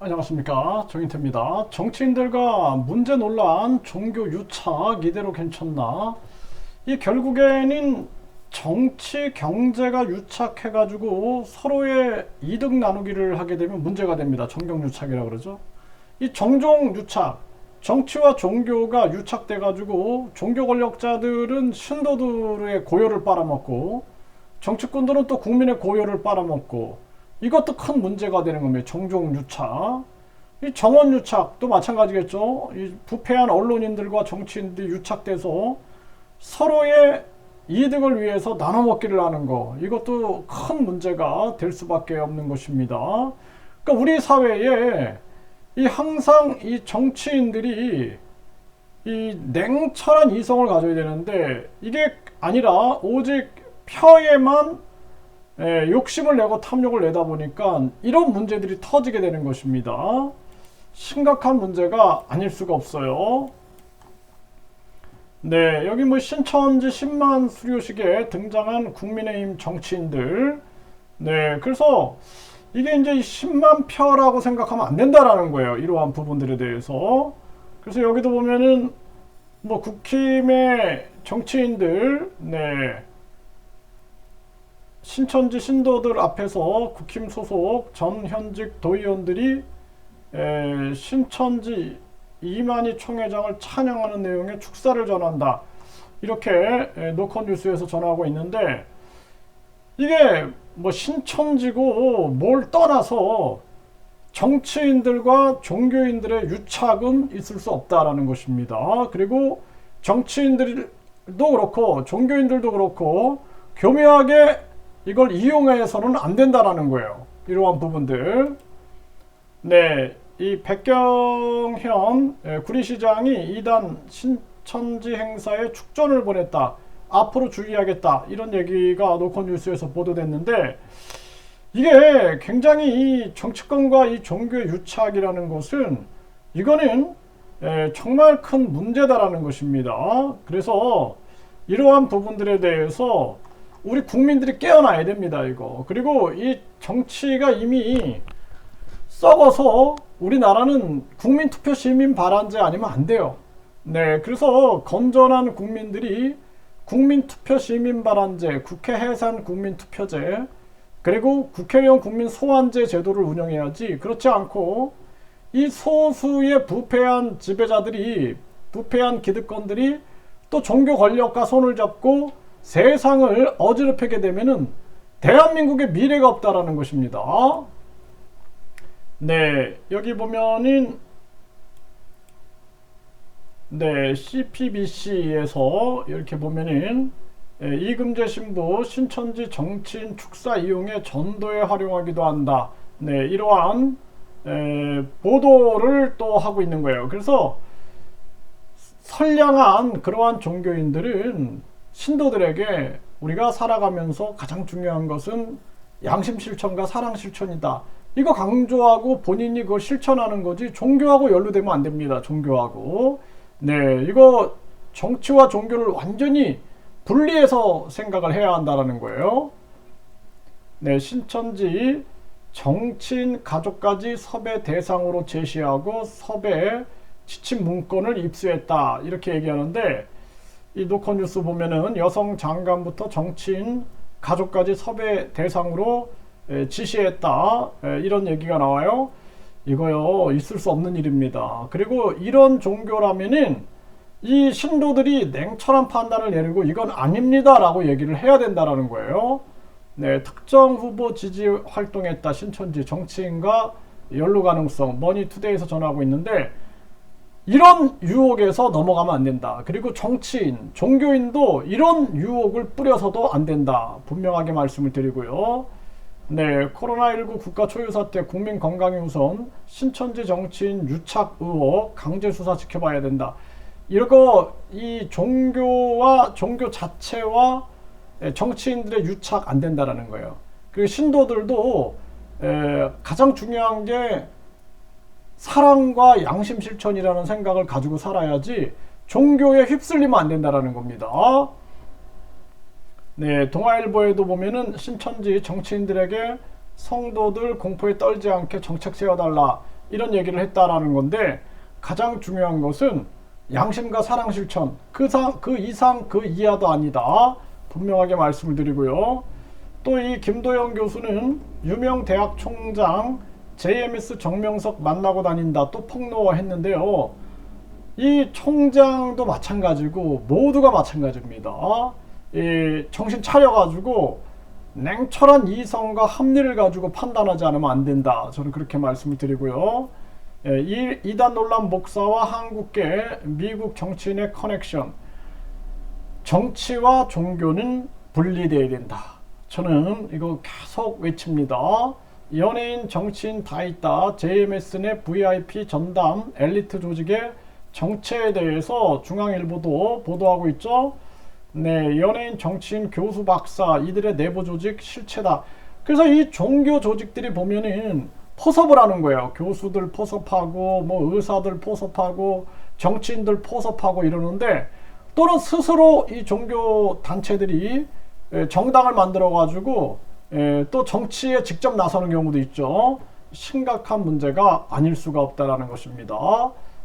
안녕하십니까 정인태입니다. 정치인들과 문제 논란, 종교 유착 이대로 괜찮나? 이 결국에는 정치 경제가 유착해가지고 서로의 이득 나누기를 하게 되면 문제가 됩니다. 정경 유착이라 그러죠. 이 정종 유착, 정치와 종교가 유착돼가지고 종교 권력자들은 신도들의 고요를 빨아먹고 정치꾼들은 또 국민의 고요를 빨아먹고 이것도 큰 문제가 되는 겁니다. 정종 유착. 이 정원 유착도 마찬가지겠죠. 이 부패한 언론인들과 정치인들이 유착돼서 서로의 이득을 위해서 나눠 먹기를 하는 거. 이것도 큰 문제가 될 수밖에 없는 것입니다. 그러니까 우리 사회에 이 항상 이 정치인들이 이 냉철한 이성을 가져야 되는데 이게 아니라 오직 표에만 예, 욕심을 내고 탐욕을 내다 보니까 이런 문제들이 터지게 되는 것입니다. 심각한 문제가 아닐 수가 없어요. 네, 여기 뭐 신천지 10만 수료식에 등장한 국민의힘 정치인들. 네, 그래서 이게 이제 10만 표라고 생각하면 안 된다라는 거예요. 이러한 부분들에 대해서. 그래서 여기도 보면은 뭐 국힘의 정치인들, 네. 신천지 신도들 앞에서 국힘 소속 전 현직 도의원들이 에, 신천지 이만희 총회장을 찬양하는 내용의 축사를 전한다. 이렇게 에, 노컷 뉴스에서 전하고 있는데 이게 뭐 신천지고 뭘 떠나서 정치인들과 종교인들의 유착은 있을 수 없다라는 것입니다. 그리고 정치인들도 그렇고 종교인들도 그렇고 교묘하게 이걸 이용해서는 안 된다라는 거예요. 이러한 부분들. 네, 이 백경현 예, 구리시장이 이단 신천지 행사에 축전을 보냈다. 앞으로 주의하겠다. 이런 얘기가 노컷 뉴스에서 보도됐는데 이게 굉장히 이 정치권과 이 종교의 유착이라는 것은 이거는 예, 정말 큰 문제다라는 것입니다. 그래서 이러한 부분들에 대해서 우리 국민들이 깨어나야 됩니다, 이거. 그리고 이 정치가 이미 썩어서 우리나라는 국민 투표 시민 발안제 아니면 안 돼요. 네, 그래서 건전한 국민들이 국민 투표 시민 발안제, 국회 해산 국민 투표제, 그리고 국회의원 국민 소환제 제도를 운영해야지 그렇지 않고 이 소수의 부패한 지배자들이 부패한 기득권들이 또 종교 권력과 손을 잡고 세상을 어지럽히게 되면은 대한민국의 미래가 없다라는 것입니다. 네, 여기 보면은 네, CPBC에서 이렇게 보면은 예, 이금재 신부 신천지 정치인 축사 이용해 전도에 활용하기도 한다. 네, 이러한 에, 보도를 또 하고 있는 거예요. 그래서 선량한 그러한 종교인들은 신도들에게 우리가 살아가면서 가장 중요한 것은 양심 실천과 사랑 실천이다. 이거 강조하고 본인이 그걸 실천하는 거지 종교하고 연루되면 안 됩니다. 종교하고. 네, 이거 정치와 종교를 완전히 분리해서 생각을 해야 한다라는 거예요. 네, 신천지 정치인 가족까지 섭외 대상으로 제시하고 섭외 지침 문건을 입수했다. 이렇게 얘기하는데 이 노컷 뉴스 보면은 여성 장관부터 정치인 가족까지 섭외 대상으로 지시했다. 이런 얘기가 나와요. 이거요, 있을 수 없는 일입니다. 그리고 이런 종교라면은 이 신도들이 냉철한 판단을 내리고 이건 아닙니다라고 얘기를 해야 된다라는 거예요. 네, 특정 후보 지지 활동했다 신천지 정치인과 연루 가능성 머니투데이에서 전하고 있는데 이런 유혹에서 넘어가면 안 된다. 그리고 정치인, 종교인도 이런 유혹을 뿌려서도 안 된다. 분명하게 말씀을 드리고요. 네, 코로나19 국가 초유 사태 국민 건강이 우선 신천지 정치인 유착 의혹 강제 수사 지켜봐야 된다. 이거 이 종교와 종교 자체와 정치인들의 유착 안 된다라는 거예요. 그리고 신도들도 에, 가장 중요한 게 사랑과 양심 실천이라는 생각을 가지고 살아야지 종교에 휩쓸리면 안 된다라는 겁니다. 네, 동아일보에도 보면은 신천지 정치인들에게 성도들 공포에 떨지 않게 정책 세워달라 이런 얘기를 했다라는 건데 가장 중요한 것은 양심과 사랑 실천 그, 상, 그 이상 그 이하도 아니다 분명하게 말씀을 드리고요 또 이 김도영 교수는 유명 대학 총장 JMS 정명석 만나고 다닌다 또 폭로했는데요 이 총장도 마찬가지고 모두가 마찬가지입니다 이 정신 차려가지고 냉철한 이성과 합리를 가지고 판단하지 않으면 안 된다. 저는 그렇게 말씀을 드리고요. 예, 이 이단 논란 목사와 한국계 미국 정치인의 커넥션. 정치와 종교는 분리되어야 된다. 저는 이거 계속 외칩니다. 연예인, 정치인 다 있다. JMS 내 VIP 전담 엘리트 조직의 정체에 대해서 중앙일보도 보도하고 있죠. 네, 연예인, 정치인, 교수, 박사 이들의 내부 조직 실체다. 그래서 이 종교 조직들이 보면은 포섭을 하는 거예요. 교수들 포섭하고 뭐 의사들 포섭하고 정치인들 포섭하고 이러는데 또는 스스로 이 종교 단체들이 에, 정당을 만들어 가지고 또 정치에 직접 나서는 경우도 있죠. 심각한 문제가 아닐 수가 없다라는 것입니다.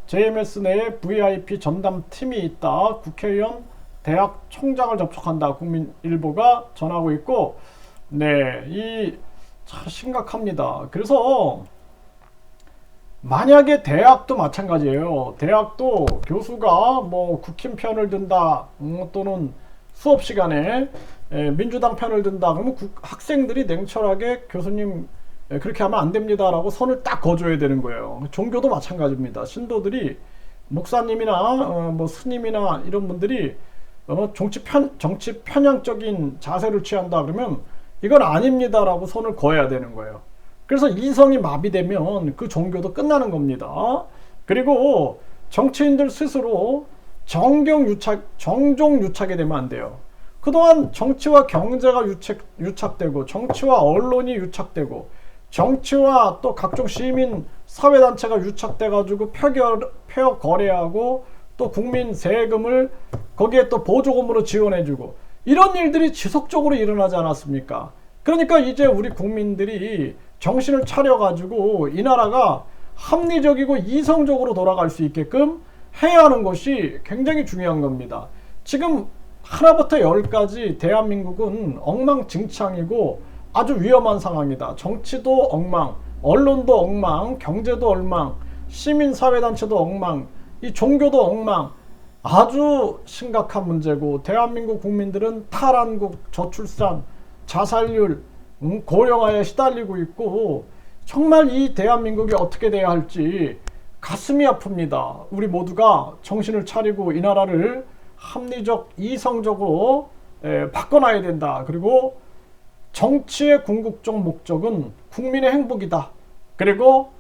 JMS 내에 VIP 전담 팀이 있다. 국회의원 대학 총장을 접촉한다. 국민일보가 전하고 있고, 네, 이참 심각합니다. 그래서 만약에 대학도 마찬가지예요. 대학도 교수가 뭐 국힘 편을 든다, 음, 또는 수업 시간에 에, 민주당 편을 든다. 그러면 국, 학생들이 냉철하게 교수님 에, 그렇게 하면 안 됩니다라고 선을 딱 거줘야 되는 거예요. 종교도 마찬가지입니다. 신도들이 목사님이나 어, 뭐 스님이나 이런 분들이 어, 정치 편 정치 편향적인 자세를 취한다 그러면 이건 아닙니다라고 손을 거야 되는 거예요. 그래서 이성이 마비되면 그 종교도 끝나는 겁니다. 그리고 정치인들 스스로 정경 유착, 정종 유착이 되면 안 돼요. 그동안 정치와 경제가 유착, 유착되고 정치와 언론이 유착되고 정치와 또 각종 시민 사회단체가 유착돼 가지고 표결, 표 거래하고 또 국민 세금을 거기에 또 보조금으로 지원해주고 이런 일들이 지속적으로 일어나지 않았습니까? 그러니까 이제 우리 국민들이 정신을 차려가지고 이 나라가 합리적이고 이성적으로 돌아갈 수 있게끔 해야 하는 것이 굉장히 중요한 겁니다. 지금 하나부터 열까지 대한민국은 엉망진창이고 아주 위험한 상황이다. 정치도 엉망, 언론도 엉망, 경제도 엉망, 시민사회단체도 엉망, 이 종교도 엉망. 아주 심각한 문제고 대한민국 국민들은 탈한국, 저출산, 자살률, 음, 고령화에 시달리고 있고 정말 이 대한민국이 어떻게 돼야 할지 가슴이 아픕니다. 우리 모두가 정신을 차리고 이 나라를 합리적, 이성적으로 에, 바꿔놔야 된다. 그리고 정치의 궁극적 목적은 국민의 행복이다. 그리고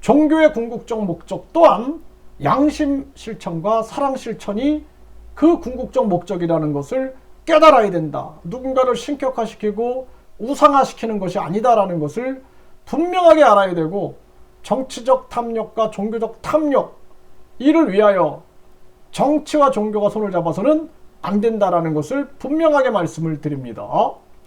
종교의 궁극적 목적 또한 양심 실천과 사랑 실천이 그 궁극적 목적이라는 것을 깨달아야 된다. 누군가를 신격화시키고 우상화시키는 것이 아니다라는 것을 분명하게 알아야 되고 정치적 탐욕과 종교적 탐욕 이를 위하여 정치와 종교가 손을 잡아서는 안 된다라는 것을 분명하게 말씀을 드립니다.